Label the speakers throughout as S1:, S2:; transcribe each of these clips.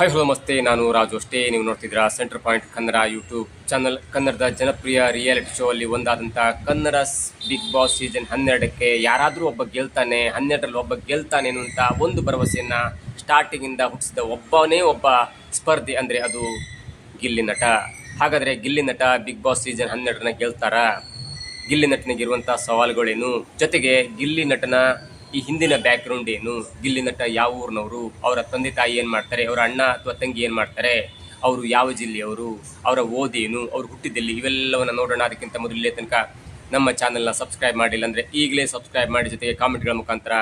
S1: Hi hello ನಮಸ್ತೆ. ನಾನು ರಾಜು ಅಷ್ಟೇ. ನೀವು ನೋಡ್ತಿದ್ದೀರಾ centre point Kannada YouTube channel ಕನ್ನಡದ ಜನಪ್ರಿಯ ರಿಯಾಲಿಟಿ ಶೋ ಅಲ್ಲಿ ಒಂದಾದಂಥ ಕನ್ನಡ ಬಿಗ್ ಬಾಸ್ ಸೀಸನ್ ಹನ್ನೆರಡಕ್ಕೆ ಯಾರಾದರೂ ಒಬ್ಬ ಗೆಲ್ತಾನೆ, ಹನ್ನೆರಡರಲ್ಲಿ ಒಬ್ಬ ಗೆಲ್ತಾನೆ ಅಂತ ಒಂದು ಭರವಸೆಯನ್ನ ಸ್ಟಾರ್ಟಿಂಗಿಂದ ಹುಟ್ಟಿಸಿದ ಒಬ್ಬನೇ ಒಬ್ಬ ಸ್ಪರ್ಧಿ ಅಂದರೆ ಅದು ಗಿಲ್ಲಿ ನಟ. ಹಾಗಾದರೆ Gilli Nata Big Boss season ಹನ್ನೆರಡನ್ನ ಗೆಲ್ತಾರ? ಗಿಲ್ಲಿ ನಟನಿಗೆ ಇರುವಂತಹ ಸವಾಲುಗಳೇನು? ಜೊತೆಗೆ ಗಿಲ್ಲಿ ನಟನ ಈ ಹಿಂದಿನ ಬ್ಯಾಕ್ಗ್ರೌಂಡ್ ಏನು? ಗಿಲ್ಲಿ ಯಾವ ಊರಿನವರು? ಅವರ ತಂದೆ ತಾಯಿ ಏನು ಮಾಡ್ತಾರೆ? ಅವರ ಅಣ್ಣ ಅಥವಾ ತಂಗಿ ಏನು ಮಾಡ್ತಾರೆ? ಅವರು ಯಾವ ಜಿಲ್ಲೆಯವರು? ಅವರ ಓದೇನು ಅವರು ಹುಟ್ಟಿದಲ್ಲಿ ಇವೆಲ್ಲವನ್ನು ನೋಡೋಣ. ಅದಕ್ಕಿಂತ ಮೊದಲು ತನಕ ನಮ್ಮ ಚಾನೆಲ್ನ ಸಬ್ಸ್ಕ್ರೈಬ್ ಮಾಡಿಲ್ಲ ಅಂದರೆ ಈಗಲೇ ಸಬ್ಸ್ಕ್ರೈಬ್ ಮಾಡಿ ಜೊತೆಗೆ ಕಾಮೆಂಟ್ಗಳ ಮುಖಾಂತರ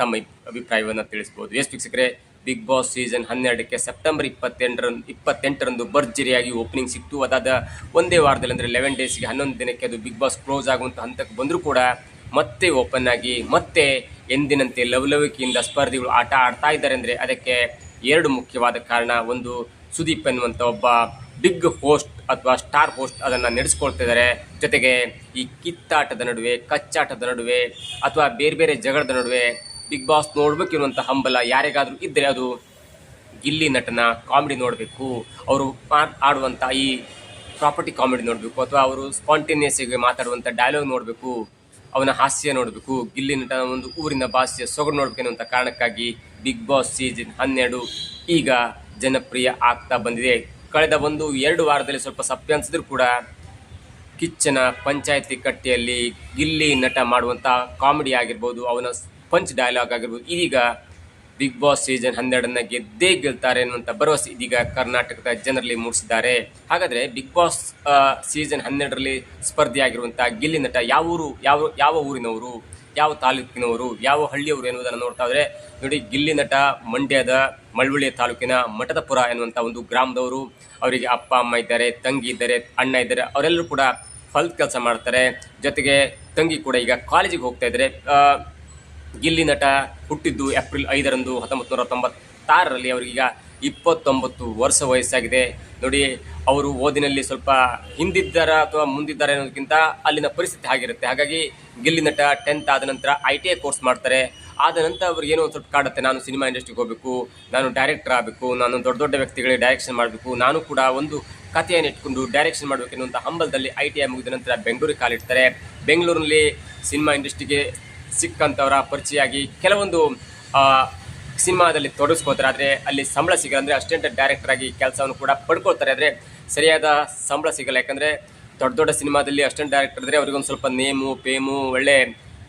S1: ತಮ್ಮ ಅಭಿಪ್ರಾಯವನ್ನು ತಿಳಿಸ್ಬೋದು. ಎಷ್ಟು ವೀಕ್ಷಕರೇ ಬಿಗ್ ಬಾಸ್ ಸೀಸನ್ ಹನ್ನೆರಡಕ್ಕೆ ಸೆಪ್ಟೆಂಬರ್ ಇಪ್ಪತ್ತೆಂಟರಂದು ಇಪ್ಪತ್ತೆಂಟರಂದು ಭರ್ಜರಿಯಾಗಿ ಓಪನಿಂಗ್ ಸಿಕ್ತು. ಅದಾದ ಒಂದೇ ವಾರದಲ್ಲಿ ಅಂದರೆ ಲೆವೆನ್ ಡೇಸ್ಗೆ ಹನ್ನೊಂದು ದಿನಕ್ಕೆ ಅದು ಬಿಗ್ ಬಾಸ್ ಕ್ಲೋಸ್ ಆಗುವಂಥ ಹಂತಕ್ಕೆ ಬಂದರೂ ಕೂಡ ಮತ್ತೆ ಓಪನ್ ಆಗಿ ಮತ್ತೆ ಎಂದಿನಂತೆ ಲವಲವಿಕೆಯಿಂದ ಸ್ಪರ್ಧಿಗಳು ಆಟ ಆಡ್ತಾ ಇದ್ದಾರೆ ಅಂದರೆ ಅದಕ್ಕೆ ಎರಡು ಮುಖ್ಯವಾದ ಕಾರಣ. ಒಂದು ಸುದೀಪ್ ಎನ್ನುವಂಥ ಒಬ್ಬ ಬಿಗ್ ಹೋಸ್ಟ್ ಅಥವಾ ಸ್ಟಾರ್ ಹೋಸ್ಟ್ ಅದನ್ನು ನಡೆಸ್ಕೊಳ್ತಿದ್ದಾರೆ ಜೊತೆಗೆ ಈ ಕಿತ್ತಾಟದ ನಡುವೆ, ಕಚ್ಚಾಟದ ನಡುವೆ ಅಥವಾ ಬೇರೆ ಬೇರೆ ಜಗಳದ ನಡುವೆ ಬಿಗ್ ಬಾಸ್ ನೋಡಬೇಕಿರುವಂಥ ಹಂಬಲ ಯಾರಿಗಾದರೂ ಇದ್ದರೆ ಅದು ಗಿಲ್ಲಿ ನಟನ ಕಾಮಿಡಿ ನೋಡಬೇಕು. ಅವರು ಆಡುವಂಥ ಈ ಪ್ರಾಪರ್ಟಿ ಕಾಮಿಡಿ ನೋಡಬೇಕು ಅಥವಾ ಅವರು ಸ್ಪಾಂಟೇನಿಯಸ್ ಆಗಿ ಮಾತಾಡುವಂಥ ಡೈಲಾಗ್ ನೋಡಬೇಕು. ಅವನ ಹಾಸ್ಯ ನೋಡಬೇಕು ಗಿಲ್ಲಿ ನಟನ ಒಂದು ಊರಿನ ಭಾಷೆಯ ಸೊಗಡು ನೋಡಬೇಕು ಅನ್ನುವಂಥ ಕಾರಣಕ್ಕಾಗಿ ಬಿಗ್ ಬಾಸ್ ಸೀಸನ್ ಹನ್ನೆರಡು ಈಗ ಜನಪ್ರಿಯ ಆಗ್ತಾ ಬಂದಿದೆ. ಕಳೆದ ಒಂದು ಎರಡು ವಾರದಲ್ಲಿ ಸ್ವಲ್ಪ ಸಪ್ಪೆ ಅನ್ಸಿದ್ರು ಕೂಡ ಕಿಚ್ಚನ ಪಂಚಾಯತಿ ಕಟ್ಟೆಯಲ್ಲಿ ಗಿಲ್ಲಿ ನಟ ಮಾಡುವಂಥ ಕಾಮಿಡಿ ಆಗಿರ್ಬೋದು, ಅವನ ಪಂಚ್ ಡೈಲಾಗ್ ಆಗಿರ್ಬೋದು, ಇದೀಗ ಬಿಗ್ ಬಾಸ್ ಸೀಸನ್ ಹನ್ನೆರಡನ್ನ ಗೆದ್ದೇ ಗೆಲ್ತಾರೆ ಅನ್ನುವಂಥ ಭರವಸೆ ಇದೀಗ ಕರ್ನಾಟಕದ ಜನರಲ್ಲಿ ಮೂಡಿಸಿದ್ದಾರೆ. ಹಾಗಾದರೆ ಬಿಗ್ ಬಾಸ್ ಸೀಸನ್ ಹನ್ನೆರಡರಲ್ಲಿ ಸ್ಪರ್ಧೆಯಾಗಿರುವಂಥ ಗಿಲ್ಲಿ ನಟ ಯಾವ ಊರು, ಯಾವ ಯಾವ ಊರಿನವರು, ಯಾವ ತಾಲೂಕಿನವರು, ಯಾವ ಹಳ್ಳಿಯವರು ಎನ್ನುವುದನ್ನು ನೋಡ್ತಾ ಇದ್ರೆ ನೋಡಿ ಗಿಲ್ಲಿ ನಟ ಮಂಡ್ಯದ ಮಳವಳ್ಳಿ ತಾಲೂಕಿನ ಮಠದಪುರ ಎನ್ನುವಂಥ ಒಂದು ಗ್ರಾಮದವರು. ಅವರಿಗೆ ಅಪ್ಪ, ಅಮ್ಮ ಇದ್ದಾರೆ, ತಂಗಿ ಇದ್ದಾರೆ, ಅಣ್ಣ ಇದ್ದಾರೆ, ಅವರೆಲ್ಲರೂ ಕೂಡ ಹೊಲದ ಕೆಲಸ ಮಾಡ್ತಾರೆ. ಜೊತೆಗೆ ತಂಗಿ ಕೂಡ ಈಗ ಕಾಲೇಜಿಗೆ ಹೋಗ್ತಾ ಇದ್ದಾರೆ. ಗಿಲ್ಲಿ ನಟ ಹುಟ್ಟಿದ್ದು ಏಪ್ರಿಲ್ ಐದರಂದು ಹತ್ತೊಂಬತ್ತು ನೂರ ತೊಂಬತ್ತಾರರಲ್ಲಿ ಅವರಿಗೀಗ ಇಪ್ಪತ್ತೊಂಬತ್ತು ವರ್ಷ ವಯಸ್ಸಾಗಿದೆ. ನೋಡಿ, ಅವರು ಓದಿನಲ್ಲಿ ಸ್ವಲ್ಪ ಹಿಂದಿದ್ದಾರ ಅಥವಾ ಮುಂದಿದ್ದಾರೆ ಅನ್ನೋದಕ್ಕಿಂತ ಅಲ್ಲಿನ ಪರಿಸ್ಥಿತಿ ಆಗಿರುತ್ತೆ ಹಾಗಾಗಿ ಗಿಲ್ಲಿ ನಟ ಟೆಂತ್ ಆದ ನಂತರ ಐ ಟಿ ಐ ಕೋರ್ಸ್ ಮಾಡ್ತಾರೆ. ಆದ ನಂತರ ಅವ್ರಿಗೆ ಏನೋ ಸ್ವಲ್ಪ ಕಾಡುತ್ತೆ. ನಾನು ಸಿನಿಮಾ ಇಂಡಸ್ಟ್ರಿಗೆ ಹೋಗಬೇಕು, ನಾನು ಡೈರೆಕ್ಟರ್ ಆಗಬೇಕು, ನಾನು ದೊಡ್ಡ ದೊಡ್ಡ ವ್ಯಕ್ತಿಗಳಿಗೆ ಡೈರೆಕ್ಷನ್ ಮಾಡಬೇಕು, ನಾನು ಕೂಡ ಒಂದು ಕಥೆಯನ್ನು ಇಟ್ಕೊಂಡು ಡೈರೆಕ್ಷನ್ ಮಾಡಬೇಕೆನ್ನುವಂಥ ಹಂಬಲದಲ್ಲಿ ಐ ಟಿ ಐ ಮುಗಿದ ನಂತರ ಬೆಂಗಳೂರಿಗೆ ಕಾಲಿಡ್ತಾರೆ. ಬೆಂಗಳೂರಿನಲ್ಲಿ ಸಿನಿಮಾ ಇಂಡಸ್ಟ್ರಿಗೆ ಸಿಕ್ಕಂಥವರ ಪರಿಚಯ ಆಗಿ ಕೆಲವೊಂದು ಸಿನಿಮಾದಲ್ಲಿ ತೊಡಗಿಸ್ಕೋತಾರೆ. ಆದರೆ ಅಲ್ಲಿ ಸಂಬಳ ಸಿಗಲ್ಲ ಅಂದರೆ ಅಸಿಸ್ಟೆಂಟ್ ಡೈರೆಕ್ಟರ್ ಆಗಿ ಕೆಲಸವನ್ನು ಕೂಡ ಪಡ್ಕೊಳ್ತಾರೆ. ಆದರೆ ಸರಿಯಾದ ಸಂಬಳ ಸಿಗಲ್ಲ. ಯಾಕಂದರೆ ದೊಡ್ಡ ದೊಡ್ಡ ಸಿನಿಮಾದಲ್ಲಿ ಅಸಿಸ್ಟೆಂಟ್ ಡೈರೆಕ್ಟರ್ ಇದ್ದರೆ ಅವ್ರಿಗೊಂದು ಸ್ವಲ್ಪ ನೇಮು, ಪೇಮು, ಒಳ್ಳೆ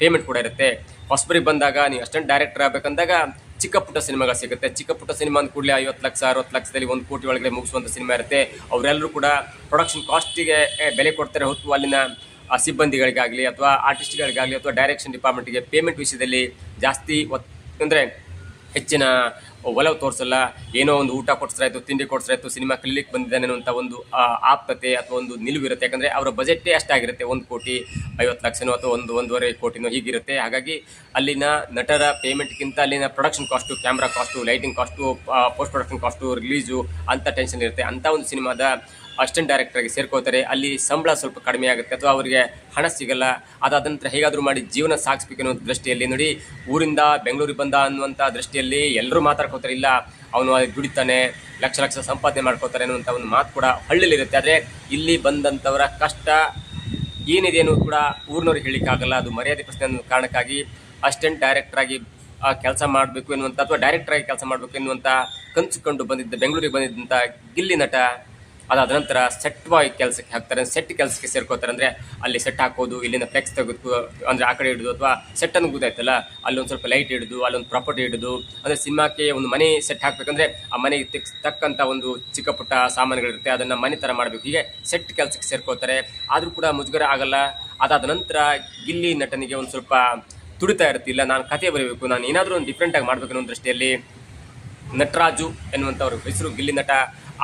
S1: ಪೇಮೆಂಟ್ ಕೂಡ ಇರುತ್ತೆ. ಹೊಸಬರಿಗೆ ಬಂದಾಗ ನೀವು ಅಸಿಸ್ಟೆಂಟ್ ಡೈರೆಕ್ಟರ್ ಆಗಬೇಕಂದಾಗ ಚಿಕ್ಕ ಪುಟ್ಟ ಸಿನಿಮಾಗಳು ಸಿಗುತ್ತೆ. ಚಿಕ್ಕ ಪುಟ್ಟ ಸಿನಿಮಾ ಅಂದ ಕೂಡಲೇ ಐವತ್ತು ಲಕ್ಷ, ಅರವತ್ತು ಲಕ್ಷದಲ್ಲಿ ಒಂದು ಕೋಟಿ ಒಳಗಡೆ ಮುಗಿಸುವಂಥ ಸಿನಿಮಾ ಇರುತ್ತೆ. ಅವರೆಲ್ಲರೂ ಕೂಡ ಪ್ರೊಡಕ್ಷನ್ ಕಾಸ್ಟಿಗೆ ಬೆಲೆ ಕೊಡ್ತಾರೆ. ಹೊತ್ತು ಅಲ್ಲಿನ ಆ ಸಿಬ್ಬಂದಿಗಳಿಗಾಗಲಿ ಅಥವಾ ಆರ್ಟಿಸ್ಟ್ಗಳಿಗಾಗಲಿ ಅಥವಾ ಡೈರೆಕ್ಷನ್ ಡಿಪಾರ್ಟ್ಮೆಂಟ್ಗೆ ಪೇಮೆಂಟ್ ವಿಷಯದಲ್ಲಿ ಜಾಸ್ತಿ ಒತ್ ಅಂದರೆ ಹೆಚ್ಚಿನ ಒಲವು ತೋರಿಸಲ್ಲ. ಏನೋ ಒಂದು ಊಟ ಕೊಡ್ಸ್ರಾಯ್ತು, ತಿಂಡಿ ಕೊಡ್ಸ್ರಾಯ್ತು ಸಿನಿಮಾ ಕ್ಲಿನಿಕ್ ಬಂದಿದ್ದಾನೆ ಅನ್ನುವಂಥ ಒಂದು ಆಪ್ತತೆ ಅಥವಾ ಒಂದು ನಿಲುವಿರುತ್ತೆ ಯಾಕಂದರೆ ಅವರ ಬಜೆಟ್ಟೇ ಅಷ್ಟಾಗಿರುತ್ತೆ ಒಂದು ಕೋಟಿ ಐವತ್ತು ಲಕ್ಷನೋ ಅಥವಾ ಒಂದು, ಒಂದೂವರೆ ಕೋಟಿನೋ ಹೀಗಿರುತ್ತೆ. ಹಾಗಾಗಿ ಅಲ್ಲಿನ ನಟರ ಪೇಮೆಂಟ್ಗಿಂತ ಅಲ್ಲಿನ production cost camera cost lighting cost post production cost release ಅಂತ ಟೆನ್ಷನ್ ಇರುತ್ತೆ. ಅಂಥ ಒಂದು ಸಿನಿಮಾದ ಅಸಿಸ್ಟೆಂಟ್ ಡೈರೆಕ್ಟರ್ಗೆ ಸೇರ್ಕೋತಾರೆ. ಅಲ್ಲಿ ಸಂಬಳ ಸ್ವಲ್ಪ ಕಡಿಮೆ ಆಗುತ್ತೆ. ಅಥವಾ ಅವರಿಗೆ ಹಣ ಸಿಗಲ್ಲ. ಅದಾದ ನಂತರ ಹೇಗಾದರೂ ಮಾಡಿ ಜೀವನ ಸಾಗಿಸ್ಬೇಕು ಅನ್ನೋ ದೃಷ್ಟಿಯಲ್ಲಿ ನೋಡಿ, ಊರಿಂದ ಬೆಂಗಳೂರಿಗೆ ಬಂದ ಅನ್ನುವಂಥ ದೃಷ್ಟಿಯಲ್ಲಿ ಎಲ್ಲರೂ ಮಾತಾಡ್ಕೋತಾರೆ. ಇಲ್ಲ, ಅವನು ದುಡಿತಾನೆ, ಲಕ್ಷ ಲಕ್ಷ ಸಂಪಾದನೆ ಮಾಡ್ಕೋತಾರೆ ಅನ್ನುವಂಥ ಒಂದು ಮಾತು ಕೂಡ ಹಳ್ಳಿಯಲ್ಲಿರುತ್ತೆ. ಆದರೆ ಇಲ್ಲಿ ಬಂದಂಥವರ ಕಷ್ಟ ಏನಿದೆ ಅನ್ನೋದು ಕೂಡ ಊರಿನವ್ರಿಗೆ ಹೇಳಿಕ್ಕಾಗಲ್ಲ ಅದು ಮರ್ಯಾದೆ ಪ್ರಶ್ನೆ ಅನ್ನೋ ಕಾರಣಕ್ಕಾಗಿ ಅಸಿಸ್ಟೆಂಟ್ ಡೈರೆಕ್ಟರ್ ಆಗಿ ಕೆಲಸ ಮಾಡಬೇಕು ಎನ್ನುವಂಥ ಅಥವಾ ಡೈರೆಕ್ಟರ್ ಆಗಿ ಕೆಲಸ ಮಾಡಬೇಕು ಎನ್ನುವಂಥ ಕನಸು ಕಂಡು ಬಂದಿದ್ದ, ಬೆಂಗಳೂರಿಗೆ ಬಂದಿದ್ದಂಥ ಗಿಲ್ಲಿ ನಟ ಅದಾದ ನಂತರ ಸೆಟ್ ಬಾಯ್ ಕೆಲಸಕ್ಕೆ ಹಾಕ್ತಾರೆ. ಸೆಟ್ ಕೆಲಸಕ್ಕೆ ಸೇರ್ಕೋತಾರೆ ಅಂದರೆ ಅಲ್ಲಿ ಸೆಟ್ ಹಾಕೋದು, ಇಲ್ಲಿಂದ ಫ್ಲೆಕ್ಸ್ ತೆಗೆದು, ಅಂದರೆ ಆ ಕಡೆ ಹಿಡಿದು ಅಥವಾ ಸೆಟ್ಟನ್ನು ಗೊತ್ತಾಯ್ತಲ್ಲ ಅಲ್ಲೊಂದು ಸ್ವಲ್ಪ ಲೈಟ್ ಹಿಡಿದು ಅಲ್ಲೊಂದು ಪ್ರಾಪರ್ಟಿ ಹಿಡಿದು ಅಂದರೆ ಸಿನಿಮಾಕ್ಕೆ ಒಂದು ಮನೆ ಸೆಟ್ ಹಾಕಬೇಕಂದ್ರೆ ಆ ಮನೆಗೆ ತಕ್ಕಂಥ ಒಂದು ಚಿಕ್ಕ ಪುಟ್ಟ ಸಾಮಾನುಗಳಿರುತ್ತೆ. ಅದನ್ನು ಮನೆ ಥರ ಮಾಡಬೇಕು. ಹೀಗೆ ಸೆಟ್ ಕೆಲಸಕ್ಕೆ ಸೇರ್ಕೋತಾರೆ. ಆದರೂ ಕೂಡ ಮುಜುಗರ ಆಗಲ್ಲ. ಅದಾದ ನಂತರ ಗಿಲ್ಲಿ ನಟನಿಗೆ ಒಂದು ಸ್ವಲ್ಪ ತುಡಿತಾ ಇರುತ್ತೆ. ಇಲ್ಲ, ನಾನು ಕತೆ ಬರೀಬೇಕು. ನಾನು ಏನಾದರೂ ಒಂದು ಡಿಫ್ರೆಂಟಾಗಿ ಮಾಡಬೇಕು ಅನ್ನೋ ದೃಷ್ಟಿಯಲ್ಲಿ ನಟರಾಜು ಎನ್ನುವಂಥವ್ರ ಹೆಸರು ಗಿಲ್ಲಿ ನಟ.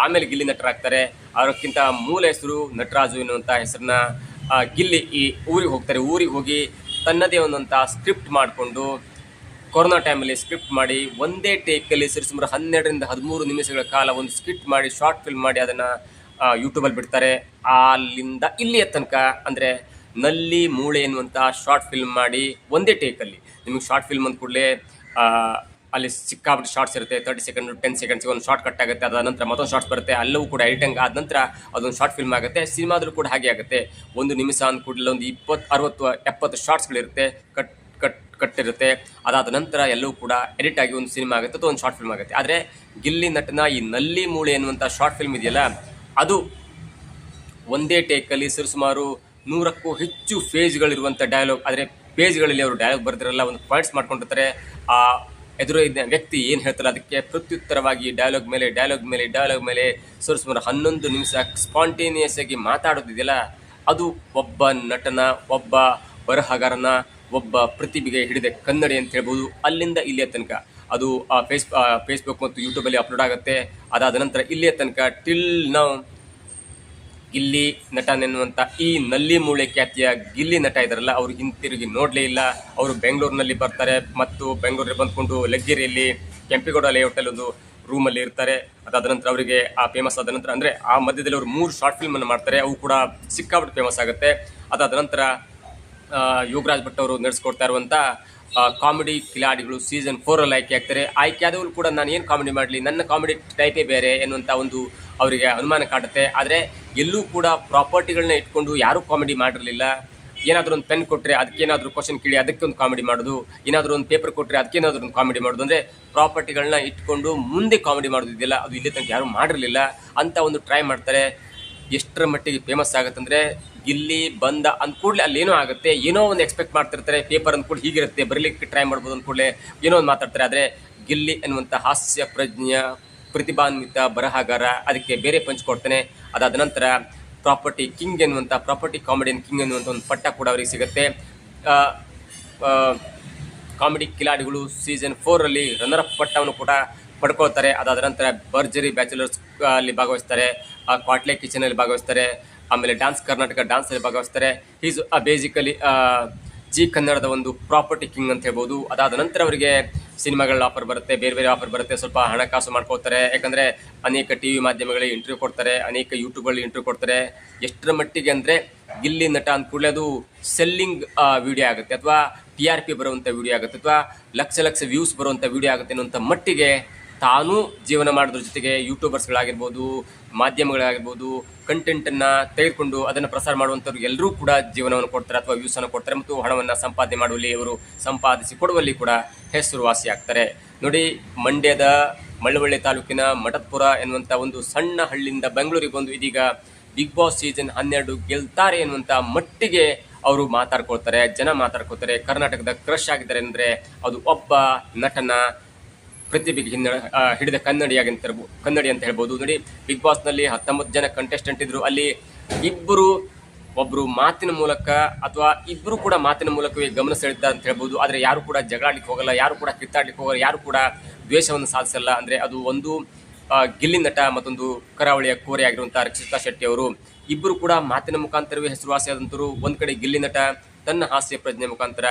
S1: ಆಮೇಲೆ ಗಿಲ್ಲಿ ನಟರಾಗ್ತಾರೆ. ಅದಕ್ಕಿಂತ ಮೂಲ ಹೆಸರು ನಟರಾಜು ಎನ್ನುವಂಥ ಹೆಸರನ್ನ ಗಿಲ್ಲಿ ಈ ಊರಿಗೆ ಹೋಗ್ತಾರೆ. ಊರಿಗೆ ಹೋಗಿ ತನ್ನದೇ ಒಂದಂಥ ಸ್ಕ್ರಿಪ್ಟ್ ಮಾಡಿಕೊಂಡು ಕೊರೋನಾ ಟೈಮಲ್ಲಿ ಸ್ಕ್ರಿಪ್ಟ್ ಮಾಡಿ ಒಂದೇ ಟೇಕಲ್ಲಿ ಸರಿಸುಮಾರು ಹನ್ನೆರಡರಿಂದ ಹದಿಮೂರು ನಿಮಿಷಗಳ ಕಾಲ ಒಂದು ಸ್ಕ್ರಿಪ್ಟ್ ಮಾಡಿ ಶಾರ್ಟ್ ಫಿಲ್ಮ್ ಮಾಡಿ ಅದನ್ನು ಯೂಟ್ಯೂಬಲ್ಲಿ ಬಿಡ್ತಾರೆ. ಅಲ್ಲಿಂದ ಇಲ್ಲಿಯ ತನಕ ಅಂದರೆ ನಲ್ಲಿ ಮೂಳೆ ಎನ್ನುವಂಥ ಶಾರ್ಟ್ ಫಿಲ್ಮ್ ಮಾಡಿ ಒಂದೇ ಟೇಕಲ್ಲಿ ನಿಮಗೆ ಶಾರ್ಟ್ ಫಿಲ್ಮ್ ಅಂದ ಕೂಡಲೇ ಅಲ್ಲಿ ಸಿಕ್ಕಾಬಿಟ್ಟು ಶಾರ್ಟ್ಸ್ ಇರುತ್ತೆ ತರ್ಟಿ ಸೆಕೆಂಡ್ ಟೆನ್ ಸೆಕೆಂಡ್ಸ್ ಒಂದು ಶಾರ್ಟ್ ಕಟ್ ಆಗುತ್ತೆ, ಅದಾದ ನಂತರ ಮತ್ತೊಂದು ಶಾರ್ಟ್ಸ್ ಬರುತ್ತೆ, ಅಲ್ಲೂ ಕೂಡ ಎಡಿಟಿಂಗ್ ಆದ ನಂತರ ಅದೊಂದು ಶಾರ್ಟ್ ಫಿಲ್ಮ್ ಆಗುತ್ತೆ, ಸಿನಿಮಾದಲ್ಲೂ ಕೂಡ ಹಾಗೆ ಆಗುತ್ತೆ. ಒಂದು ನಿಮಿಷ ಅಂದ ಕೂಡಲೇ ಒಂದು ಇಪ್ಪತ್ತು, ಅರವತ್ತು, ಎಪ್ಪತ್ತು ಶಾರ್ಟ್ಸ್ಗಳಿರುತ್ತೆ ಕಟ್ ಕಟ್ ಕಟ್ಟಿರುತ್ತೆ ಅದಾದ ನಂತರ ಎಲ್ಲವೂ ಕೂಡ ಎಡಿಟ್ ಆಗಿ ಒಂದು ಸಿನಿಮಾ ಆಗುತ್ತೆ, ಅಥವಾ ಒಂದು ಶಾರ್ಟ್ ಫಿಲ್ಮ್ ಆಗುತ್ತೆ. ಆದರೆ ಗಿಲ್ಲಿ ನಟನ, ಈ ನಲ್ಲಿ ಮೂಳೆ ಎನ್ನುವಂಥ ಶಾರ್ಟ್ ಫಿಲ್ಮ್ ಇದೆಯಲ್ಲ, ಅದು ಒಂದೇ ಟೇಕಲ್ಲಿ ಸರಿಸುಮಾರು ನೂರಕ್ಕೂ ಹೆಚ್ಚು ಫೇಜ್ಗಳಿರುವಂಥ ಡೈಲಾಗ್ ಆದರೆ ಪೇಜ್ಗಳಲ್ಲಿ ಅವರು ಡೈಲಾಗ್ ಬರ್ತಿರಲ್ಲ ಒಂದು ಪಾಯಿಂಟ್ಸ್ ಮಾಡ್ಕೊಂಡಿರ್ತಾರೆ. ಆ ಎದುರು ಇದ್ದ ವ್ಯಕ್ತಿ ಏನು ಹೇಳ್ತಾರೆ ಅದಕ್ಕೆ ಪ್ರತ್ಯುತ್ತರವಾಗಿ ಡೈಲಾಗ್ ಮೇಲೆ ಡೈಲಾಗ್ ಮೇಲೆ ಡೈಲಾಗ್ ಮೇಲೆ ಸುಮಾರು ಹನ್ನೊಂದು ನಿಮಿಷ ಸ್ಪಾಂಟೇನಿಯಸ್ ಆಗಿ ಮಾತಾಡೋದಿದೆಯಲ್ಲ ಅದು ಒಬ್ಬ ನಟನ, ಒಬ್ಬ ಬರಹಗಾರನ ಒಬ್ಬ ಪ್ರತಿಭೆಗೆ ಹಿಡಿದ ಕನ್ನಡಿ ಅಂತ ಹೇಳ್ಬೋದು. ಅಲ್ಲಿಂದ ಇಲ್ಲಿಯ ತನಕ ಅದು ಆ ಫೇಸ್ ಫೇಸ್ಬುಕ್ ಮತ್ತು ಯೂಟ್ಯೂಬಲ್ಲಿ ಅಪ್ಲೋಡ್ ಆಗುತ್ತೆ. ಅದಾದ ನಂತರ ಇಲ್ಲಿಯ ತನಕ ಟಿಲ್ ನಾವು ಗಿಲ್ಲಿ ನಟನೆನ್ನುವಂಥ ಈ ನಲ್ಲಿ ಮೂಳೆ ಖ್ಯಾತಿಯ ಗಿಲ್ಲಿ ನಟ ಇದ್ದಾರಲ್ಲ, ಅವರು ಹಿಂತಿರುಗಿ ನೋಡಲೇ ಇಲ್ಲ. ಅವರು ಬೆಂಗಳೂರಿನಲ್ಲಿ ಬರ್ತಾರೆ ಮತ್ತು ಬೆಂಗಳೂರಿಗೆ ಬಂದ್ಕೊಂಡು ಲಗ್ಗೇರಿಯಲ್ಲಿ ಕೆಂಪೇಗೌಡ ಲೇಔಟಲ್ಲಿ ಒಂದು ರೂಮಲ್ಲಿ ಇರ್ತಾರೆ. ಅದಾದ ನಂತರ ಅವರಿಗೆ ಆ ಫೇಮಸ್ ಆದ ನಂತರ, ಅಂದರೆ ಆ ಮಧ್ಯದಲ್ಲಿ ಅವರು ಮೂರು ಶಾರ್ಟ್ ಫಿಲ್ಮನ್ನು ಮಾಡ್ತಾರೆ. ಅವು ಕೂಡ ಸಿಕ್ಕಾಪಟ್ಟೆ ಫೇಮಸ್ ಆಗುತ್ತೆ. ಅದಾದ ನಂತರ ಯೋಗರಾಜ್ ಭಟ್ ಅವರು ನಡೆಸ್ಕೊಡ್ತಾ ಇರುವಂಥ ಕಾಮಿಡಿ ಕಿಲಾಡಿಗಳು ಸೀಸನ್ ಫೋರಲ್ಲಿ ಆಯ್ಕೆ ಆಗ್ತಾರೆ. ಆಯ್ಕೆ ಆದವರು ಕೂಡ ನಾನು ಏನು ಕಾಮಿಡಿ ಮಾಡಲಿ, ನನ್ನ ಕಾಮಿಡಿ ಟೈಪೇ ಬೇರೆ ಎನ್ನುವಂಥ ಒಂದು ಅವರಿಗೆ ಅನುಮಾನ ಕಾಡುತ್ತೆ. ಆದರೆ ಎಲ್ಲೂ ಕೂಡ ಪ್ರಾಪರ್ಟಿಗಳನ್ನ ಇಟ್ಕೊಂಡು ಯಾರೂ ಕಾಮಿಡಿ ಮಾಡಿರಲಿಲ್ಲ. ಏನಾದರೂ ಒಂದು ಪೆನ್ ಕೊಟ್ಟರೆ ಅದಕ್ಕೇನಾದರೂ ಕ್ವಶನ್ ಕೇಳಿ ಅದಕ್ಕೆ ಒಂದು ಕಾಮಿಡಿ ಮಾಡೋದು. ಏನಾದರೂ ಒಂದು ಪೇಪರ್ ಕೊಟ್ಟರೆ ಅದಕ್ಕೇನಾದರೂ ಒಂದು ಕಾಮಿಡಿ ಮಾಡೋದು. ಅಂದರೆ ಪ್ರಾಪರ್ಟಿಗಳನ್ನ ಇಟ್ಕೊಂಡು ಮುಂದೆ ಕಾಮಿಡಿ ಮಾಡೋದಿದೆಯಲ್ಲ ಅದು ಇಲ್ಲಿ ತನಕ ಯಾರೂ ಮಾಡಿರಲಿಲ್ಲ. ಅಂತ ಒಂದು ಟ್ರೈ ಮಾಡ್ತಾರೆ. ಎಷ್ಟರ ಮಟ್ಟಿಗೆ ಫೇಮಸ್ ಆಗುತ್ತಂದರೆ ಗಿಲ್ಲಿ ಬಂದ ಅಂದ ಕೂಡಲೇ ಏನೋ ಆಗುತ್ತೆ. ಏನೋ ಒಂದು ಎಕ್ಸ್ಪೆಕ್ಟ್ ಮಾಡ್ತಿರ್ತಾರೆ. ಪೇಪರ್ ಅಂದ ಕೂಡ ಹೀಗಿರುತ್ತೆ. ಬರಲಿಕ್ಕೆ ಟ್ರೈ ಮಾಡ್ಬೋದು ಅಂದ ಕೂಡಲೇ ಏನೋ ಒಂದು ಮಾತಾಡ್ತಾರೆ. ಆದರೆ ಗಿಲ್ಲಿ ಎನ್ನುವಂಥ ಹಾಸ್ಯ ಪ್ರಜ್ಞೆಯ ಪ್ರತಿಭಾನ್ವಿತ, ಬರಹಗಾರ, ಅದಕ್ಕೆ ಬೇರೆ ಪಂಚ್ ಕೊಡ್ತಾನೆ. ಅದಾದ ನಂತರ ಪ್ರಾಪರ್ಟಿ ಕಿಂಗ್ ಎನ್ನುವಂಥ ಪ್ರಾಪರ್ಟಿ ಕಾಮಿಡಿಯನ್ ಕಿಂಗ್ ಎನ್ನುವಂಥ ಒಂದು ಪಟ್ಟ ಕೂಡ ಅವರಿಗೆ ಸಿಗುತ್ತೆ. ಕಾಮಿಡಿ ಕಿಲಾಡಿಗಳು ಸೀಸನ್ ಫೋರಲ್ಲಿ ರನ್ನರ್ ಅಪ್ ಪಟ್ಟವನ್ನು ಕೂಡ ಪಡ್ಕೊಳ್ತಾರೆ. ಅದಾದ ನಂತರ ಬರ್ಜರಿ ಬ್ಯಾಚುಲರ್ಸ್ ಅಲ್ಲಿ ಭಾಗವಹಿಸ್ತಾರೆ. ಕ್ವಾಟ್ಲೆ ಕಿಚನಲ್ಲಿ ಭಾಗವಹಿಸ್ತಾರೆ. ಆಮೇಲೆ ಡ್ಯಾನ್ಸ್ ಕರ್ನಾಟಕ ಡ್ಯಾನ್ಸಲ್ಲಿ ಭಾಗವಹಿಸ್ತಾರೆ. ಈಸ್ ಬೇಸಿಕಲಿ ಜಿ ಕನ್ನಡದ ಒಂದು ಪ್ರಾಪರ್ಟಿ ಕಿಂಗ್ ಅಂತ ಹೇಳ್ಬೋದು. ಅದಾದ ನಂತರ ಅವರಿಗೆ ಸಿನಿಮಾಗಳ ಆಫರ್ ಬರುತ್ತೆ, ಬೇರೆ ಬೇರೆ ಆಫರ್ ಬರುತ್ತೆ. ಸ್ವಲ್ಪ ಹಣಕಾಸು ಮಾಡ್ಕೋತಾರೆ ಯಾಕಂದರೆ ಅನೇಕ ಟಿ ವಿ ಮಾಧ್ಯಮಗಳಿಗೆ ಇಂಟರ್ವ್ಯೂ ಕೊಡ್ತಾರೆ, ಅನೇಕ ಯೂಟ್ಯೂಬಲ್ಲಿ ಇಂಟರ್ವ್ಯೂ ಕೊಡ್ತಾರೆ. ಎಷ್ಟರ ಮಟ್ಟಿಗೆ ಅಂದರೆ ಗಿಲ್ಲಿ ನಟ ಅಂದ ಕೂಡಲೇ ಅದು ಸೆಲ್ಲಿಂಗ್ ವಿಡಿಯೋ ಆಗುತ್ತೆ. ಅಥವಾ ಟಿ ಆರ್ ಪಿ ಬರುವಂಥ ವಿಡಿಯೋ ಆಗುತ್ತೆ. ಅಥವಾ ಲಕ್ಷ ಲಕ್ಷ ವ್ಯೂಸ್ ಬರುವಂಥ ವಿಡಿಯೋ ಆಗುತ್ತೆ ಅನ್ನುವಂಥ ಮಟ್ಟಿಗೆ ತಾನೂ ಜೀವನ ಮಾಡೋದ್ರ ಜೊತೆಗೆ ಯೂಟ್ಯೂಬರ್ಸ್ಗಳಾಗಿರ್ಬೋದು ಮಾಧ್ಯಮಗಳಾಗಿರ್ಬೋದು ಕಂಟೆಂಟನ್ನು ತೆಗೆದುಕೊಂಡು ಅದನ್ನು ಪ್ರಸಾರ ಮಾಡುವಂಥವ್ರು ಎಲ್ಲರೂ ಕೂಡ ಜೀವನವನ್ನು ಕೊಡ್ತಾರೆ ಅಥವಾ ವ್ಯೂಸನ್ನು ಕೊಡ್ತಾರೆ ಮತ್ತು ಹಣವನ್ನು ಸಂಪಾದನೆ ಮಾಡುವಲ್ಲಿ ಇವರು ಸಂಪಾದಿಸಿ ಕೊಡುವಲ್ಲಿ ಕೂಡ ಹೆಸರುವಾಸಿ ಆಗ್ತಾರೆ. ನೋಡಿ, ಮಂಡ್ಯದ ಮಳ್ಳವಳ್ಳಿ ತಾಲೂಕಿನ ಮಠತ್ಪುರ ಎನ್ನುವಂಥ ಒಂದು ಸಣ್ಣ ಹಳ್ಳಿಯಿಂದ ಬೆಂಗಳೂರಿಗೆ ಬಂದು ಇದೀಗ ಬಿಗ್ ಬಾಸ್ ಸೀಸನ್ ಹನ್ನೆರಡು ಗೆಲ್ತಾರೆ ಎನ್ನುವಂಥ ಮಟ್ಟಿಗೆ ಅವರು ಮಾತಾಡ್ಕೊಳ್ತಾರೆ, ಜನ ಮಾತಾಡ್ಕೊಳ್ತಾರೆ. ಕರ್ನಾಟಕದ ಕ್ರಶ್ ಆಗಿದ್ದಾರೆ ಅಂದರೆ ಅದು ಒಬ್ಬ ನಟನ ಪ್ರತಿಭೆಗೆ ಹಿನ್ನ ಹಿಡಿದ ಕನ್ನಡಿಯಾಗಿ ಅಂತ ಕನ್ನಡಿ ಅಂತ ಹೇಳ್ಬೋದು. ನೋಡಿ ಬಿಗ್ ಬಾಸ್ನಲ್ಲಿ ಹತ್ತೊಂಬತ್ತು ಜನ ಕಂಟೆಸ್ಟೆಂಟ್ ಇದ್ರು. ಅಲ್ಲಿ ಇಬ್ಬರು ಒಬ್ಬರು ಮಾತಿನ ಮೂಲಕ ಅಥವಾ ಇಬ್ಬರು ಕೂಡ ಮಾತಿನ ಮೂಲಕವೇ ಗಮನ ಸೆಳೆದ ಅಂತ ಹೇಳ್ಬೋದು. ಆದರೆ ಯಾರು ಕೂಡ ಜಗಳಾಡ್ಲಿಕ್ಕೆ ಹೋಗಲ್ಲ, ಯಾರು ಕೂಡ ಕಿತ್ತಾಡ್ಲಿಕ್ಕೆ ಹೋಗಲ್ಲ, ಯಾರು ಕೂಡ ದ್ವೇಷವನ್ನು ಸಾಧಿಸಲ್ಲ. ಅಂದರೆ ಅದು ಒಂದು ಗಿಲ್ಲಿ ನಟ ಮತ್ತೊಂದು ಕರಾವಳಿಯ ಕೋರೆ ಆಗಿರುವಂಥ ರಕ್ಷಿತಾ ಶೆಟ್ಟಿ ಅವರು, ಇಬ್ಬರು ಕೂಡ ಮಾತಿನ ಮುಖಾಂತರವೇ ಹೆಸರುವಾಸಿಯಾದಂಥವರು ಒಂದು ಕಡೆ ಗಿಲ್ಲಿ ನಟ, ತನ್ನ ಹಾಸ್ಯ ಪ್ರಜ್ಞೆ ಮುಖಾಂತರ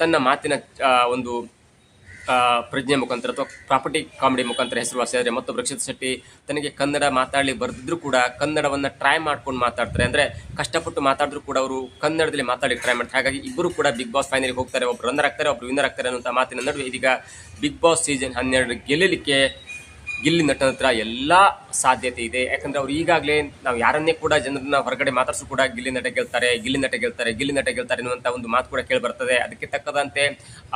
S1: ತನ್ನ ಮಾತಿನ ಒಂದು ಪ್ರಜ್ಞೆ ಮುಖಾಂತರ ಅಥವಾ ಪ್ರಾಪರ್ಟಿ ಕಾಮಿಡಿ ಮುಖಾಂತರ ಹೆಸರುವಾಸಿಯಾದರೆ ಮತ್ತೊಬ್ಬ ರಕ್ಷಿತ್ ಶೆಟ್ಟಿ ತನಗೆ ಕನ್ನಡ ಮಾತಾಡಲಿ ಬರೆದಿದ್ರು ಕೂಡ ಕನ್ನಡವನ್ನು ಟ್ರೈ ಮಾಡ್ಕೊಂಡು ಮಾತಾಡ್ತಾರೆ. ಅಂದರೆ ಕಷ್ಟಪಟ್ಟು ಮಾತಾಡಿದ್ರು ಕೂಡ ಅವರು ಕನ್ನಡದಲ್ಲಿ ಮಾತಾಡಲಿಕ್ಕೆ ಟ್ರೈ ಮಾಡ್ತಾರೆ. ಹಾಗಾಗಿ ಇಬ್ಬರು ಕೂಡ ಬಿಗ್ ಬಾಸ್ ಫೈನಲ್ಗೆ ಹೋಗ್ತಾರೆ. ಒಬ್ರು ರನ್ನರ್ ಆಗ್ತಾರೆ, ಒಬ್ರು ವಿನ್ನರ್ ಆಗ್ತಾರೆ ಅನ್ನೋಂಥ ಮಾತಿನ ನಡುವೆ ಇದೀಗ ಬಿಗ್ ಬಾಸ್ ಸೀಸನ್ ಹನ್ನೆರಡು ಗೆಲ್ಲಲಿಕ್ಕೆ ಗಿಲ್ಲಿ ನಟನ ಹತ್ರ ಎಲ್ಲ ಸಾಧ್ಯತೆ ಇದೆ. ಯಾಕಂದ್ರೆ ಅವ್ರು ಈಗಾಗಲೇ ನಾವು ಯಾರನ್ನೇ ಕೂಡ ಜನರನ್ನ ಹೊರಗಡೆ ಮಾತಾಡ್ಸು ಕೂಡ ಗಿಲ್ಲಿ ನಟ ಗೆಲ್ತಾರೆ, ಗಿಲ್ಲಿ ನಟ ಗೆಲ್ತಾರೆ, ಗಿಲ್ಲಿ ನಟ ಗೆಲ್ತಾರೆ ಅನ್ನುವಂಥ ಒಂದು ಮಾತು ಕೂಡ ಕೇಳಿ ಬರ್ತದೆ ಅದಕ್ಕೆ ತಕ್ಕದಂತೆ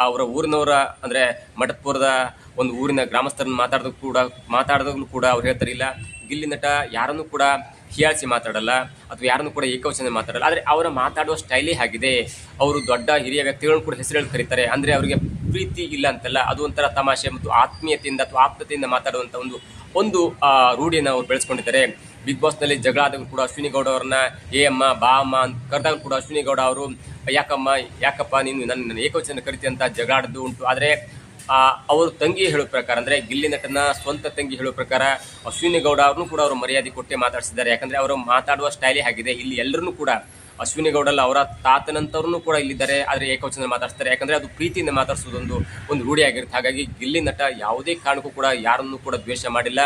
S1: ಅವರ ಊರಿನವರ ಅಂದ್ರೆ ಮಠಪುರದ ಒಂದು ಊರಿನ ಗ್ರಾಮಸ್ಥರನ್ನ ಮಾತಾಡೋದು ಕೂಡ ಮಾತಾಡಿದಾಗಲೂ ಕೂಡ ಅವ್ರು ಹೇಳ್ತಾರಿಲ್ಲ ಗಿಲ್ಲಿ ನಟ ಯಾರನ್ನು ಕೂಡ ಹೀಯಾಳಿಸಿ ಮಾತಾಡಲ್ಲ ಅಥವಾ ಯಾರನ್ನು ಕೂಡ ಏಕವಚನ ಮಾತಾಡಲ್ಲ. ಆದರೆ ಅವರ ಮಾತಾಡುವ ಸ್ಟೈಲೇ ಆಗಿದೆ ಅವರು ದೊಡ್ಡ ಹಿರಿಯ ವ್ಯಕ್ತಿಗಳನ್ನು ಕೂಡ ಹೆಸರು ಕರೀತಾರೆ. ಅಂದರೆ ಅವರಿಗೆ ಪ್ರೀತಿ ಇಲ್ಲ ಅಂತಲ್ಲ, ಅದು ಒಂಥರ ತಮಾಷೆ ಮತ್ತು ಆತ್ಮೀಯತೆಯಿಂದ ಅಥವಾ ಆಪ್ತತೆಯಿಂದ ಮಾತಾಡುವಂಥ ಒಂದು ಒಂದು ರೂಢಿಯನ್ನು ಅವರು ಬೆಳೆಸ್ಕೊಂಡಿದ್ದಾರೆ. ಬಿಗ್ ಬಾಸ್ನಲ್ಲಿ ಜಗಳ ಆದಾಗ ಕೂಡ ಅಶ್ವಿನಿ ಗೌಡ ಅವ್ರನ್ನ, ಏ ಅಮ್ಮ, ಬಾ ಅಮ್ಮ ಅಂತ ಕರೆದಾಗ ಕೂಡ ಅಶ್ವಿನಿ ಗೌಡ ಅವರು, ಯಾಕಮ್ಮ, ಯಾಕಪ್ಪ, ನೀನು ನನ್ನ ಏಕವಚನ ಕರಿತಿ ಅಂತ ಜಗಳ ಉಂಟು. ಆದರೆ ಅವರು ತಂಗಿ ಹೇಳೋ ಪ್ರಕಾರ ಅಂದ್ರೆ ಗಿಲ್ಲಿ ನಟನ ಸ್ವಂತ ತಂಗಿ ಹೇಳೋ ಪ್ರಕಾರ ಅಶ್ವಿನಿ ಗೌಡ ಅವ್ರನ್ನೂ ಕೂಡ ಅವರು ಮರ್ಯಾದೆ ಕೊಟ್ಟೆ ಮಾತಾಡಿಸಿದ್ದಾರೆ. ಯಾಕಂದ್ರೆ ಅವರು ಮಾತಾಡುವ ಸ್ಟೈಲೇ ಆಗಿದೆ. ಇಲ್ಲಿ ಎಲ್ಲರನ್ನೂ ಕೂಡ ಅಶ್ವಿನಿ ಗೌಡಲ್ಲ ಅವರ ತಾತನಂತವ್ರು ಕೂಡ ಇಲ್ಲಿದ್ದಾರೆ. ಆದರೆ ಏಕವಚನ ಮಾತಾಡ್ತಾರೆ ಯಾಕಂದ್ರೆ ಅದು ಪ್ರೀತಿಯಿಂದ ಮಾತಾಡಿಸೋದೊಂದು ಒಂದು ರೂಢಿಯಾಗಿರುತ್ತೆ ಹಾಗಾಗಿ ಗಿಲ್ಲಿ ನಟ ಯಾವುದೇ ಕಾರಣಕ್ಕೂ ಕೂಡ ಯಾರನ್ನೂ ಕೂಡ ದ್ವೇಷ ಮಾಡಿಲ್ಲ.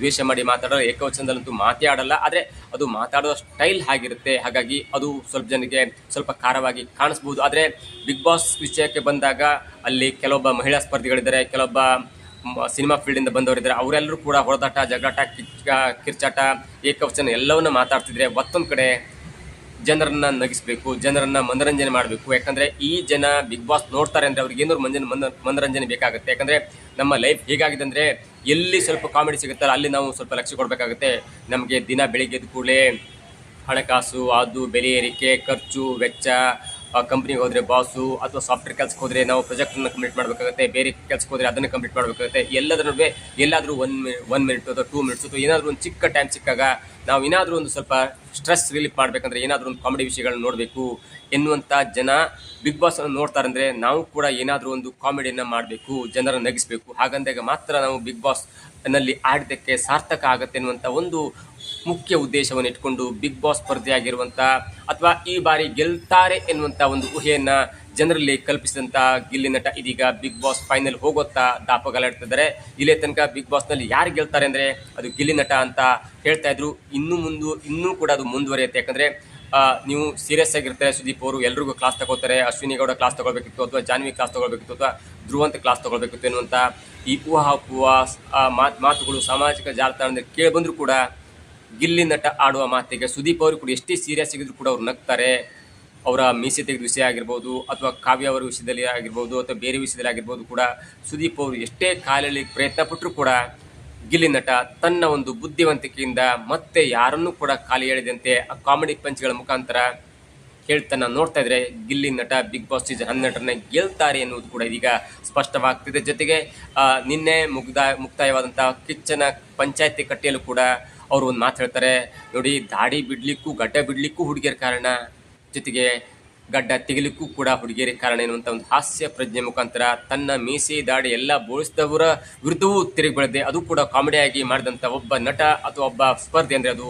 S1: ದ್ವೇಷ ಮಾಡಿ ಮಾತಾಡೋ ಏಕವಚನದಲ್ಲಂತೂ ಮಾತಾಡಲ್ಲ ಆದರೆ ಅದು ಮಾತಾಡೋ ಸ್ಟೈಲ್ ಆಗಿರುತ್ತೆ ಹಾಗಾಗಿ ಅದು ಸ್ವಲ್ಪ ಜನಕ್ಕೆ ಸ್ವಲ್ಪ ಖಾರವಾಗಿ ಕಾಣಿಸ್ಬೋದು. ಆದರೆ ಬಿಗ್ ಬಾಸ್ ವಿಷಯಕ್ಕೆ ಬಂದಾಗ ಅಲ್ಲಿ ಕೆಲವೊಬ್ಬ ಮಹಿಳಾ ಸ್ಪರ್ಧಿಗಳಿದ್ದಾರೆ, ಕೆಲವೊಬ್ಬ ಸಿನಿಮಾ ಫೀಲ್ಡಿಂದ ಬಂದವರಿದ್ದಾರೆ. ಅವರೆಲ್ಲರೂ ಕೂಡ ಹೊಡೆದಾಟ ಜಗಾಟ ಕಿಚ್ಚ, ಕಿರ್ಚಾಟ, ಏಕವಚನ ಎಲ್ಲವನ್ನೂ ಮಾತಾಡ್ತಿದ್ರೆ ಮತ್ತೊಂದು ಕಡೆ ಜನರನ್ನ ನಗಿಸ್ಬೇಕು, ಜನರನ್ನ ಮನರಂಜನೆ ಮಾಡಬೇಕು. ಯಾಕಂದ್ರೆ ಈ ಜನ ಬಿಗ್ ಬಾಸ್ ನೋಡ್ತಾರೆ ಅಂದ್ರೆ ಅವ್ರಿಗೆ ಏನಾದ್ರು ಮಂಜನ ಮನ ಮನರಂಜನೆ ಬೇಕಾಗುತ್ತೆ. ಯಾಕಂದ್ರೆ ನಮ್ಮ ಲೈಫ್ ಹೇಗಾಗಿದೆ ಅಂದ್ರೆ ಎಲ್ಲಿ ಸ್ವಲ್ಪ ಕಾಮಿಡಿ ಸಿಗುತ್ತಲ್ಲ, ಅಲ್ಲಿ ನಾವು ಸ್ವಲ್ಪ ಲಕ್ಷ್ಯ ಕೊಡಬೇಕಾಗುತ್ತೆ. ನಮಗೆ ದಿನ ಬೆಳಿಗ್ಗೆ ಎದ್ದ ಕೂಡಲೇ ಹಣಕಾಸು, ಅದು, ಬೆಲೆ ಏರಿಕೆ, ಖರ್ಚು, ವೆಚ್ಚ ಕಂಪ್ನಿಗೆ ಹೋದರೆ ಬಾಸು ಅಥವಾ ಸಾಫ್ಟ್ವೇರ್ ಕೆಲಸಕ್ಕೆ ಹೋದ್ರೆ ನಾವು ಪ್ರಾಜೆಕ್ಟನ್ನು ಕಂಪ್ಲೀಟ್ ಮಾಡಬೇಕಾಗುತ್ತೆ, ಬೇರೆ ಕೆಲಸಕ್ಕೆ ಹೋದರೆ ಅದನ್ನು ಕಂಪ್ಲೀಟ್ ಮಾಡಬೇಕಾಗುತ್ತೆ, ಎಲ್ಲದರ ನಡುವೆ ಎಲ್ಲಾದರೂ ಒನ್ ಒನ್ ಮಿನಿಟ್ ಅಥವಾ ಟೂ ಮಿನಿಟ್ಸ್ ಅಥವಾ ಏನಾದರೂ ಒಂದು ಚಿಕ್ಕ ಟೈಮ್ ಸಿಕ್ಕಾಗ ನಾವು ಏನಾದರೂ ಒಂದು ಸ್ವಲ್ಪ ಸ್ಟ್ರೆಸ್ ರಿಲೀಫ್ ಮಾಡಬೇಕಂದ್ರೆ ಏನಾದರೂ ಒಂದು ಕಾಮಿಡಿ ವಿಷಯಗಳನ್ನ ನೋಡಬೇಕು ಎನ್ನುವಂಥ ಜನ ಬಿಗ್ ಬಾಸ್ ಅನ್ನು ನೋಡ್ತಾರಂದ್ರೆ ನಾವು ಕೂಡ ಏನಾದರೂ ಒಂದು ಕಾಮಿಡಿಯನ್ನು ಮಾಡಬೇಕು, ಜನರನ್ನು ನಗಿಸಬೇಕು. ಹಾಗಂದಾಗ ಮಾತ್ರ ನಾವು ಬಿಗ್ ಬಾಸ್ನಲ್ಲಿ ಆಡಿದ್ದಕ್ಕೆ ಸಾರ್ಥಕ ಆಗುತ್ತೆ ಎನ್ನುವಂಥ ಒಂದು ಮುಖ್ಯ ಉದ್ದೇಶವನ್ನು ಇಟ್ಕೊಂಡು ಬಿಗ್ ಬಾಸ್ ಸ್ಪರ್ಧೆಯಾಗಿರುವಂಥ ಅಥವಾ ಈ ಬಾರಿ ಗೆಲ್ತಾರೆ ಎನ್ನುವಂಥ ಒಂದು ಊಹೆಯನ್ನು ಜನರಲ್ಲಿ ಕಲ್ಪಿಸಿದಂಥ ಗಿಲ್ಲಿ ನಟ ಇದೀಗ ಬಿಗ್ ಬಾಸ್ ಫೈನಲ್ ಹೋಗುತ್ತಾ ದಾಪಗಾಲಾಡ್ತಿದ್ದಾರೆ ಇಲ್ಲೇ ತನಕ ಬಿಗ್ ಬಾಸ್ನಲ್ಲಿ ಯಾರು ಗೆಲ್ತಾರೆ ಅಂದರೆ ಅದು ಗಿಲ್ಲಿ ನಟ ಅಂತ ಹೇಳ್ತಾ ಇದ್ರು. ಇನ್ನು ಮುಂದು, ಇನ್ನೂ ಕೂಡ ಅದು ಮುಂದುವರಿಯುತ್ತೆ. ಯಾಕಂದರೆ ನೀವು ಸೀರಿಯಸ್ ಆಗಿರ್ತಾರೆ ಸುದೀಪ್ ಅವರು, ಎಲ್ರಿಗೂ ಕ್ಲಾಸ್ ತಗೋತಾರೆ. ಅಶ್ವಿನಿ ಗೌಡ ಕ್ಲಾಸ್ ತಗೊಳ್ಬೇಕಿತ್ತು ಅಥವಾ ಜಾನ್ವಿ ಕ್ಲಾಸ್ ತಗೊಳ್ಬೇಕಿತ್ತು ಅಥವಾ ಧ್ರುವಂತ ಕ್ಲಾಸ್ ತಗೊಳ್ಬೇಕಿತ್ತು ಎನ್ನುವಂಥ ಈ ಊಹಾಪೂಹ ಮಾತುಗಳು ಸಾಮಾಜಿಕ ಜಾಲತಾಣದಲ್ಲಿ ಕೇಳಿ ಬಂದರೂ ಕೂಡ ಗಿಲ್ಲಿ ನಟ ಆಡುವ ಮಾತಿಗೆ ಸುದೀಪ್ ಅವರು ಕೂಡ ಎಷ್ಟೇ ಸೀರಿಯಸ್ ಸಿಗಿದ್ರು ಕೂಡ ಅವ್ರು ನಗ್ತಾರೆ. ಅವರ ಮೀಸೆ ತೆಗೆದ ವಿಷಯ ಆಗಿರ್ಬೋದು, ಅಥವಾ ಕಾವ್ಯ ಅವರ ವಿಷಯದಲ್ಲಿ ಆಗಿರ್ಬೋದು, ಅಥವಾ ಬೇರೆ ವಿಷಯದಲ್ಲಿ ಆಗಿರ್ಬೋದು ಕೂಡ ಸುದೀಪ್ ಅವರು ಎಷ್ಟೇ ಕಾಲಲ್ಲಿ ಪ್ರಯತ್ನ ಪಟ್ಟರು ಕೂಡ ಗಿಲ್ಲಿ ನಟ ತನ್ನ ಒಂದು ಬುದ್ಧಿವಂತಿಕೆಯಿಂದ ಮತ್ತೆ ಯಾರನ್ನೂ ಕೂಡ ಖಾಲಿ ಹೇಳಿದಂತೆ ಆ ಕಾಮಿಡಿ ಪಂಚ್ಗಳ ಮುಖಾಂತರ ಹೇಳ್ತನ್ನ ನೋಡ್ತಾ ಇದ್ರೆ Gilli Nata big Boss season ಹನ್ನೆರಡರನ್ನ ಗೆಲ್ತಾರೆ ಎನ್ನುವುದು ಕೂಡ ಇದೀಗ ಸ್ಪಷ್ಟವಾಗ್ತಿದೆ. ಜೊತೆಗೆ ನಿನ್ನೆ ಮುಗ್ದ ಮುಕ್ತಾಯವಾದಂಥ ಕಿಚ್ಚನ ಪಂಚಾಯತಿ ಕಟ್ಟೆಯಲ್ಲೂ ಕೂಡ ಅವರು ಒಂದು ಮಾತು ಹೇಳ್ತಾರೆ, ನೋಡಿ, ದಾಡಿ ಬಿಡ್ಲಿಕ್ಕೂ ಗಡ್ಡ ಬಿಡ್ಲಿಕ್ಕೂ ಹುಡುಗಿಯರ ಕಾರಣ, ಜೊತೆಗೆ ಗಡ್ಡ ತೆಗಿಲಿಕ್ಕೂ ಕೂಡ ಹುಡುಗಿಯರ ಕಾರಣ ಎನ್ನುವಂಥ ಒಂದು ಹಾಸ್ಯ ಪ್ರಜ್ಞೆ ಮುಖಾಂತರ ತನ್ನ ಮೀಸೆ, ದಾಡಿ ಎಲ್ಲ ಬೋಳಿಸಿದವರ ವಿರುದ್ಧವೂ ತಿರುಗಿ ಅದು ಕೂಡ ಕಾಮಿಡಿಯಾಗಿ ಮಾಡಿದಂಥ ಒಬ್ಬ ನಟ ಅಥವಾ ಒಬ್ಬ ಸ್ಪರ್ಧೆ ಅಂದರೆ ಅದು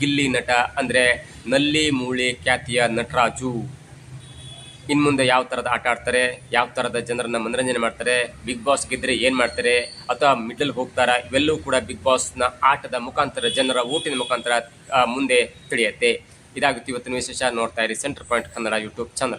S1: ಗಿಲ್ಲಿ ನಟ ಅಂದರೆ ನಲ್ಲಿ ಮೂಳೆ ಖ್ಯಾತಿಯ ನಟರಾಜು. ಇನ್ನು ಮುಂದೆ ಯಾವ ಥರದ ಆಟ ಆಡ್ತಾರೆ, ಯಾವ ಥರದ ಜನರನ್ನ ಮನರಂಜನೆ ಮಾಡ್ತಾರೆ ಬಿಗ್ ಬಾಸ್ ಗೆದ್ದರೆ ಏನು ಮಾಡ್ತಾರೆ ಅಥವಾ ಮಿಡಲ್ ಹೋಗ್ತಾರಾ, ಇವೆಲ್ಲವೂ ಕೂಡ ಬಿಗ್ ಬಾಸ್ನ ಆಟದ ಮುಖಾಂತರ, ಜನರ ಓಟಿನ ಮುಖಾಂತರ ಮುಂದೆ ತಿಳಿಯುತ್ತೆ. ಇದಾಗುತ್ತೆ ಇವತ್ತಿನ ವಿಶೇಷ ನೋಡ್ತಾ ಇರಿ centre point Kannada YouTube channel